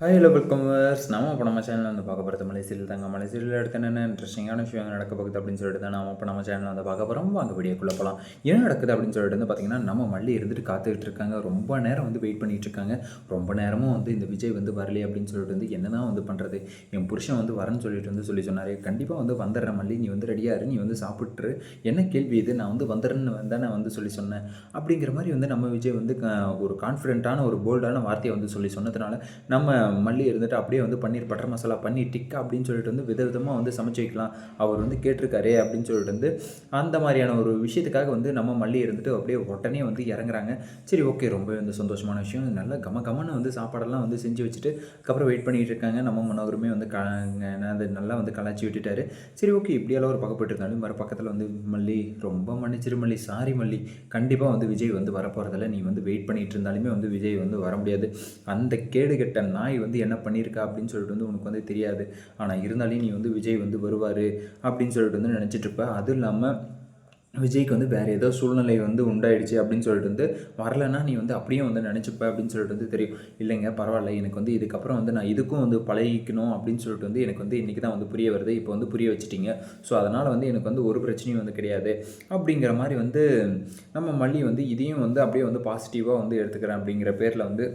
Hi hello welcome verse நம்ம இப்போ நம்ம சேனலில் வந்து பார்க்க போகிறது மலைசீரியல் தாங்க. மலைசீரியல் எடுத்து என்னென்ன இன்ட்ரெஸ்டிங்கான விஷயம் நடக்க போகுது அப்படின்னு சொல்லிட்டு தான் நம்ம இப்போ நம்ம சேனலில் வந்து பார்க்க போகிறோம் வாங்க வீடியோக்குள்ளே போகலாம் என்ன நடக்குது அப்படின்னு சொல்லிட்டு வந்து பார்த்தீங்கன்னா நம்ம மல்லி இருந்துட்டு காத்துக்கிட்டு இருக்காங்க. ரொம்ப நேரம் வந்து வெயிட் பண்ணிகிட்டு இருக்காங்க. ரொம்ப நேரமும் வந்து இந்த விஜய் வந்து வரலையே அப்படின்னு சொல்லிட்டு வந்து என்ன தான் வந்து பண்ணுறது என் புருஷன் வந்து வரேன்னு சொல்லிட்டு வந்து சொல்லி சொன்னார். கண்டிப்பாக வந்து வந்துடுற மல்லி. நீ வந்து ரெடியாக இரு. நீ வந்து சாப்பிட்ரு என்ன கேள்வி இது? நான் வந்து வந்துடுறேன்னு தானே வந்து சொல்லி சொன்னேன். அப்படிங்கிற மாதிரி வந்து நம்ம விஜய் வந்து ஒரு கான்ஃபிடென்ட்டான ஒரு போல்டான வார்த்தையை வந்து சொல்லி சொன்னதுனால நம்ம மல்லி இருந்துட்டு அப்படியே வந்து பன்னீர் பட்டர் மசாலா பன்னீர் டிக்கா அப்படின்னு சொல்லிட்டு வந்து விதவிதமாக வந்து சமைச்சு வைக்கலாம் அவர் வந்து கேட்டிருக்காரு அப்படின்னு சொல்லிட்டு வந்து அந்த மாதிரியான ஒரு விஷயத்துக்காக வந்து நம்ம மல்லி இருந்துட்டு அப்படியே உடனே வந்து இறங்குறாங்க. சரி ஓகே ரொம்ப வந்து சந்தோஷமான விஷயம். நல்லா கம கமன்னு வந்து சாப்பாடெல்லாம் வந்து செஞ்சு வச்சுட்டு அதுக்கப்புறம் வெயிட் பண்ணிகிட்டு இருக்காங்க. நம்ம மனோகருமே வந்து க அது நல்லா வந்து கலாச்சி விட்டுட்டாரு. சரி ஓகே இப்படியெல்லாம் ஒரு பக்கப்பட்டு இருந்தாலும் மறு பக்கத்தில் வந்து மல்லி ரொம்ப மன்னிச்சிரு மல்லி சாரி மல்லி கண்டிப்பாக வந்து விஜய் வந்து வரப்போகிறதில்ல நீ வந்து வெயிட் பண்ணிகிட்டு இருந்தாலுமே வந்து விஜய் வந்து வர முடியாது. அந்த கேடு கெட்ட வந்து என்ன பண்ணியிருக்கா அப்படின்னு சொல்லிட்டு வந்து உனக்கு வந்து தெரியாது. ஆனால் இருந்தாலும் நீ வந்து விஜய் வந்து வருவார் அப்படின்னு சொல்லிட்டு வந்து நினச்சிட்ருப்ப அதுவும் இல்லாமல் விஜய்க்கு வந்து வேறு ஏதோ சூழ்நிலை வந்து உண்டாயிடுச்சு அப்படின்னு சொல்லிட்டு வந்து வரலைன்னா நீ வந்து அப்படியே வந்து நினச்சிப்ப அப்படின்னு சொல்லிட்டு வந்து தெரியும். இல்லைங்க பரவாயில்ல. எனக்கு வந்து இதுக்கப்புறம் வந்து நான் இதுக்கும் வந்து பழகிக்கணும் அப்படின்னு சொல்லிட்டு வந்து எனக்கு வந்து இன்றைக்கி தான் வந்து புரிய வருது. இப்போ வந்து புரிய வச்சுட்டிங்க. ஸோ அதனால் வந்து எனக்கு வந்து ஒரு பிரச்சனையும் வந்து கிடையாது. அப்படிங்கிற மாதிரி வந்து நம்ம மல்லி வந்து இதையும் வந்து அப்படியே வந்து பாசிட்டிவாக வந்து எடுத்துக்கிறேன் அப்படிங்கிற பேரில் வந்து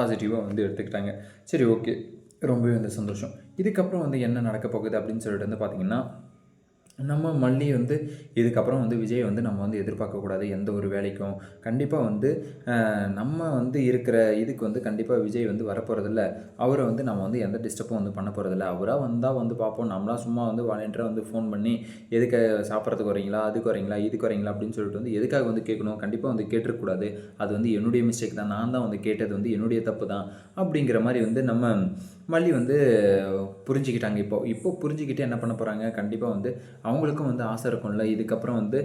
பாசிட்டிவாக வந்து எடுத்துக்கிட்டாங்க. சரி ஓகே ரொம்பவே வந்து சந்தோஷம். இதுக்கப்புறம் வந்து என்ன நடக்க போகுது அப்படின்னு சொல்லிட்டு வந்து பார்த்திங்கன்னா நம்ம மல்லி வந்து இதுக்கப்புறம் வந்து விஜய் வந்து நம்ம வந்து எதிர்பார்க்கக்கூடாது எந்த ஒரு வேலைக்கும். கண்டிப்பாக வந்து நம்ம வந்து இருக்கிற இதுக்கு வந்து கண்டிப்பாக விஜய் வந்து வரப்போகிறதில்ல அவரை வந்து நம்ம வந்து எந்த டிஸ்டர்பும் வந்து பண்ண போகிறதில்ல அவராக வந்தால் வந்து பார்ப்போம் நம்மளாம் சும்மா வந்து வாலண்டியராக வந்து ஃபோன் பண்ணி எதுக்கு சாப்பிட்றதுக்கு வரீங்களா அதுக்கு வரீங்களா இதுக்கு வரீங்களா அப்படின்னு சொல்லிட்டு வந்து எதுக்காக வந்து கேட்கணும்? கண்டிப்பாக வந்து கேட்டுருக்கூடாது அது வந்து என்னுடைய மிஸ்டேக் தான். நான் தான் வந்து கேட்டது வந்து என்னுடைய தப்பு தான். அப்படிங்கிற மாதிரி வந்து நம்ம மல்லி வந்து புரிஞ்சுக்கிட்டாங்க. இப்போ இப்போ புரிஞ்சுக்கிட்டு என்ன பண்ண போகிறாங்க கண்டிப்பாக வந்து அவங்களுக்கும் வந்து ஆசை இருக்கும்ல. இதுக்கப்புறம் வந்து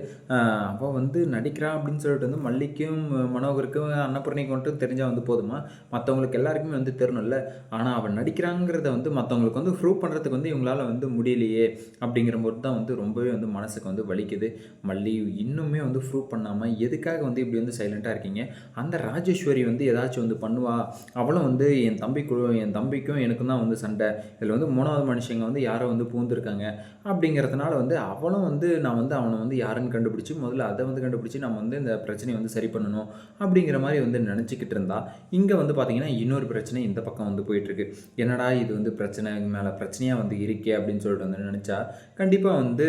அப்போ வந்து நடிக்கிறா அப்படின்னு சொல்லிட்டு வந்து மல்லிக்கும் மனோகருக்கும் அன்னபூர்ணிக்கும் மட்டும் தெரிஞ்சால் வந்து போதுமா? மற்றவங்களுக்கு எல்லாருக்குமே வந்து தெரியணும்ல. ஆனால் அவன் நடிக்கிறாங்கிறத வந்து மற்றவங்களுக்கு வந்து ப்ரூவ் பண்ணுறதுக்கு வந்து இவங்களால வந்து முடியலையே அப்படிங்கிற போது தான் வந்து ரொம்பவே வந்து மனசுக்கு வந்து வலிக்குது. மல்லி இன்னுமே வந்து ப்ரூவ் பண்ணாமல் எதுக்காக வந்து இப்படி வந்து சைலண்ட்டாக இருக்கீங்க? அந்த ராஜேஸ்வரி வந்து ஏதாச்சும் வந்து பண்ணுவா? அவளும் வந்து என் தம்பி குழு என் தம்பிக்கும் எனக்கு பையனுக்கும் தான் வந்து சண்டை. இதில் வந்து மூணாவது மனுஷங்க வந்து யாரோ வந்து பூந்துருக்காங்க அப்படிங்கிறதுனால வந்து அவளும் வந்து நான் வந்து அவனை வந்து யாருன்னு கண்டுபிடிச்சி முதல்ல அதை வந்து கண்டுபிடிச்சி நம்ம வந்து இந்த பிரச்சனையை வந்து சரி பண்ணணும் அப்படிங்கிற மாதிரி வந்து நினச்சிக்கிட்டு இருந்தா. இங்கே வந்து பார்த்தீங்கன்னா இன்னொரு பிரச்சனை இந்த பக்கம் வந்து போயிட்டுருக்கு. என்னடா இது வந்து பிரச்சனை மேலே பிரச்சனையாக வந்து இருக்கே அப்படின்னு சொல்லிட்டு வந்து நினச்சா கண்டிப்பாக வந்து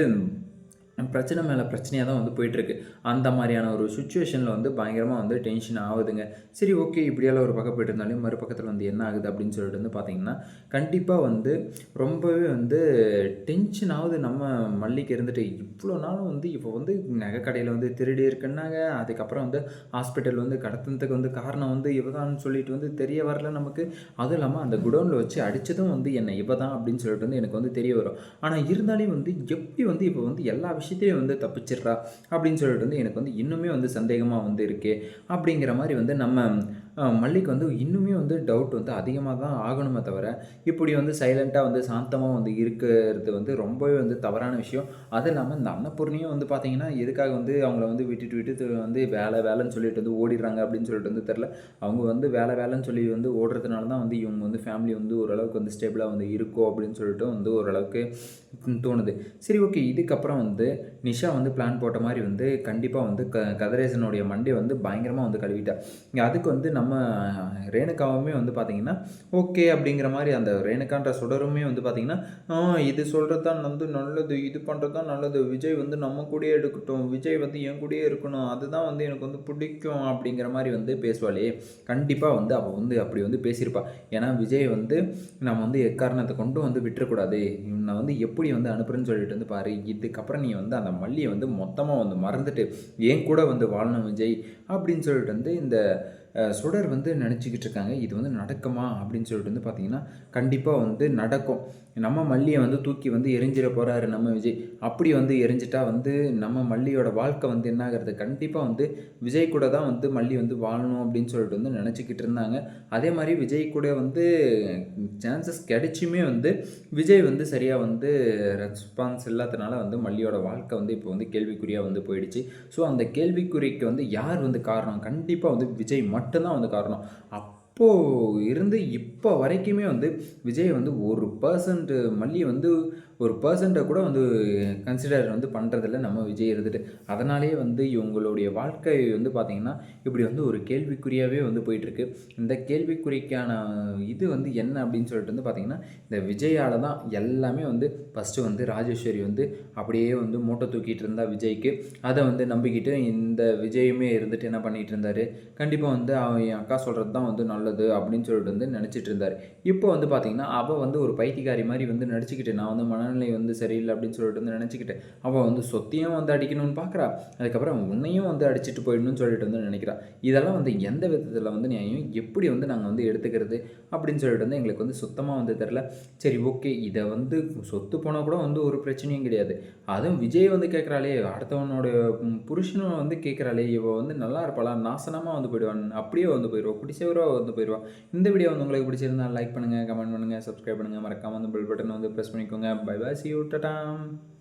பிரச்சனை மேலே பிரச்சனையாக தான் வந்து போயிட்டுருக்கு. அந்த மாதிரியான ஒரு சுச்சுவேஷனில் வந்து பயங்கரமாக வந்து டென்ஷன் ஆகுதுங்க. சரி ஓகே இப்படியெல்லாம் ஒரு பக்கம் போயிட்டு இருந்தாலும் மறுபக்கத்தில் வந்து என்ன ஆகுது அப்படின்னு சொல்லிட்டு வந்து பார்த்தீங்கன்னா கண்டிப்பாக வந்து ரொம்பவே வந்து டென்ஷன் ஆகுது நம்ம மல்லிக்கு இருந்துட்டு. இவ்வளோ நாளும் வந்து இப்போ வந்து நகை கடையில் வந்து திருடி இருக்குன்னாங்க. அதுக்கப்புறம் வந்து ஹாஸ்பிட்டல் வந்து கடத்தினதுக்கு வந்து காரணம் வந்து இவதான்னு சொல்லிட்டு வந்து தெரிய வரல நமக்கு. அதுவும் இல்லாமல் அந்த குடோனில் வச்சு அடித்ததும் வந்து என்ன இவ தான் அப்படின்னு சொல்லிட்டு வந்து எனக்கு வந்து தெரிய வரும். ஆனால் இருந்தாலும் வந்து எப்படி வந்து இப்போ வந்து எல்லா விஷயத்தையும் வந்து தப்பிச்சிடுறா அப்படின்னு சொல்லிட்டு வந்து எனக்கு வந்து இன்னுமே வந்து சந்தேகமாக வந்து இருக்கே அப்படிங்கிற மாதிரி வந்து நம்ம மல்லிக் வந்து இன்னுமே வந்து டவுட் வந்து அதிகமாக தான் ஆகணுமே தவிர இப்படி வந்து சைலண்ட்டாக வந்து சாந்தமாக வந்து இருக்கிறது வந்து ரொம்பவே வந்து தவறான விஷயம். அது இல்லாமல் இந்த அன்னபூர்ணியும் வந்து பார்த்தீங்கன்னா எதுக்காக வந்து அவங்கள வந்து விட்டுட்டு விட்டுட்டு வந்து வேலை வேலைன்னு சொல்லிட்டு வந்து ஓடிடுறாங்க அப்படின்னு சொல்லிட்டு வந்து தெரில அவங்க வந்து வேலை வேலைன்னு சொல்லி வந்து ஓடுறதுனால தான் வந்து இவங்க வந்து ஃபேமிலி வந்து ஓரளவுக்கு வந்து ஸ்டேபிளாக வந்து இருக்கும் அப்படின்னு சொல்லிட்டு வந்து ஓரளவுக்கு தோணுது. சரி ஓகே இதுக்கப்புறம் வந்து நிஷா வந்து பிளான் போட்ட மாதிரி வந்து கண்டிப்பாக வந்து க கதிரேசனுடைய மண்டே வந்து பயங்கரமாக வந்து கழுவிட்டா. அதுக்கு வந்து நம்ம நம்ம ரேணுகாவுமே வந்து பார்த்தீங்கன்னா ஓகே அப்படிங்கிற மாதிரி அந்த ரேணுகான்ற சுடருமே வந்து பார்த்தீங்கன்னா இது சொல்கிறது தான் வந்து நல்லது இது பண்ணுறது தான் நல்லது. விஜய் வந்து நம்ம கூடயே எடுக்கட்டும் விஜய் வந்து என் கூடயே இருக்கணும். அதுதான் வந்து எனக்கு வந்து பிடிக்கும் அப்படிங்கிற மாதிரி வந்து பேசுவாளே. கண்டிப்பாக வந்து அவள் வந்து அப்படி வந்து பேசியிருப்பா. ஏன்னா விஜய் வந்து நம்ம வந்து எக்காரணத்தை கொண்டு வந்து விட்டுறக்கூடாது. நான் வந்து எப்படி வந்து அனுப்புறேன்னு சொல்லிட்டு வந்து பாரு. இதுக்கப்புறம் நீ வந்து அந்த மல்லியை வந்து மொத்தமாக வந்து மறந்துட்டு என் கூட வந்து வாழணும் விஜய் அப்படின்னு சொல்லிட்டு வந்து இந்த சுடர் வந்து நினச்சிக்கிட்டு இருக்காங்க இது வந்து நடக்குமா? அப்படின்னு சொல்லிட்டு வந்து பார்த்தீங்கன்னா கண்டிப்பாக வந்து நடக்கும். நம்ம மல்லியை வந்து தூக்கி வந்து எரிஞ்சிட போகிறாரு நம்ம விஜய். அப்படி வந்து எரிஞ்சிட்டா வந்து நம்ம மல்லியோட வாழ்க்கை வந்து என்ன ஆகிறது கண்டிப்பாக வந்து விஜய் கூட தான் வந்து மல்லி வந்து வாழணும் அப்படின்னு சொல்லிட்டு வந்து நினச்சிக்கிட்டு இருந்தாங்க அதே மாதிரி விஜய் கூட வந்து சான்சஸ் கிடைச்சுமே வந்து விஜய் வந்து சரியாக வந்து ரெஸ்பான்ஸ் இல்லாதனால வந்து மல்லியோட வாழ்க்கை வந்து இப்போ வந்து கேள்விக்குறியாக வந்து போயிடுச்சு. ஸோ அந்த கேள்விக்குறிக்கு வந்து யார் வந்து காரணம்? கண்டிப்பாக வந்து விஜய் மட்டும்தான் வந்து காரணம். அப்போது இருந்து இப்போ வரைக்குமே வந்து விஜய் வந்து ஒரு பர்சன்ட் மல்லி வந்து ஒரு பர்சண்ட்டை கூட வந்து கன்சிடர் வந்து பண்ணுறதில்ல நம்ம விஜய் இருந்துட்டு. அதனாலேயே வந்து இவங்களுடைய வாழ்க்கை வந்து பார்த்திங்கன்னா இப்படி வந்து ஒரு கேள்விக்குறியாகவே வந்து போயிட்டுருக்கு. இந்த கேள்விக்குறிக்கான இது வந்து என்ன அப்படின்னு சொல்லிட்டு வந்து பார்த்திங்கன்னா இந்த விஜயால் தான் எல்லாமே வந்து ஃபஸ்ட்டு வந்து ராஜேஸ்வரி வந்து அப்படியே வந்து மூட்டை தூக்கிட்டு இருந்தா விஜய்க்கு. அதை வந்து நம்பிக்கிட்டு இந்த விஜயுமே இருந்துட்டு என்ன பண்ணிகிட்டு இருந்தார்? கண்டிப்பாக வந்து அவன் என் அக்கா சொல்கிறது தான் வந்து நல்லது அப்படின்னு சொல்லிட்டு வந்து நினச்சிட்டு இருந்தார். இப்போ வந்து பார்த்திங்கன்னா அவள் வந்து ஒரு பைத்தியக்காரி மாதிரி வந்து நடிச்சுக்கிட்டு நான் வந்து மனநிலை வந்து சரியில்லை அப்படின்னு சொல்லிட்டு வந்து நினச்சிக்கிட்டு அவள் வந்து சொத்தையும் வந்து அடிக்கணும்னு பார்க்குறா அதுக்கப்புறம் உன்னையும் வந்து அடிச்சுட்டு போயிடணும்னு சொல்லிட்டு வந்து நினைக்கிறா. இதெல்லாம் வந்து எந்த விதத்தில் வந்து நியாயம்? எப்படி வந்து நாங்கள் வந்து எடுத்துக்கிறது? அப்படின்னு சொல்லிட்டு வந்து எங்களுக்கு வந்து சுத்தமாக வந்து தெரில சரி ஓகே. இதை வந்து சொத்து போனால் கூட வந்து ஒரு பிரச்சனையும் கிடையாது. அதுவும் விஜய் வந்து கேட்குறாளே அடுத்தவனோட புருஷனும் வந்து கேட்குறாளே இவ வந்து நல்லா இருப்பாளா? நாசனமாக வந்து போயிடுவான் அப்படியே வந்து போயிடுவா பிடிச்சவரோ வந்து போயிடுவா இந்த வீடியோ வந்து உங்களுக்கு பிடிச்சிருந்தா லைக் பண்ணுங்கள் கமெண்ட் பண்ணுங்கள் சப்ஸ்கிரைப் பண்ணுங்கள் மறக்காமல் வந்து பெல் பட்டன் வந்து ப்ரெஸ் பண்ணிக்கோங்க. Bye Bye bye. See you. Ta-ta.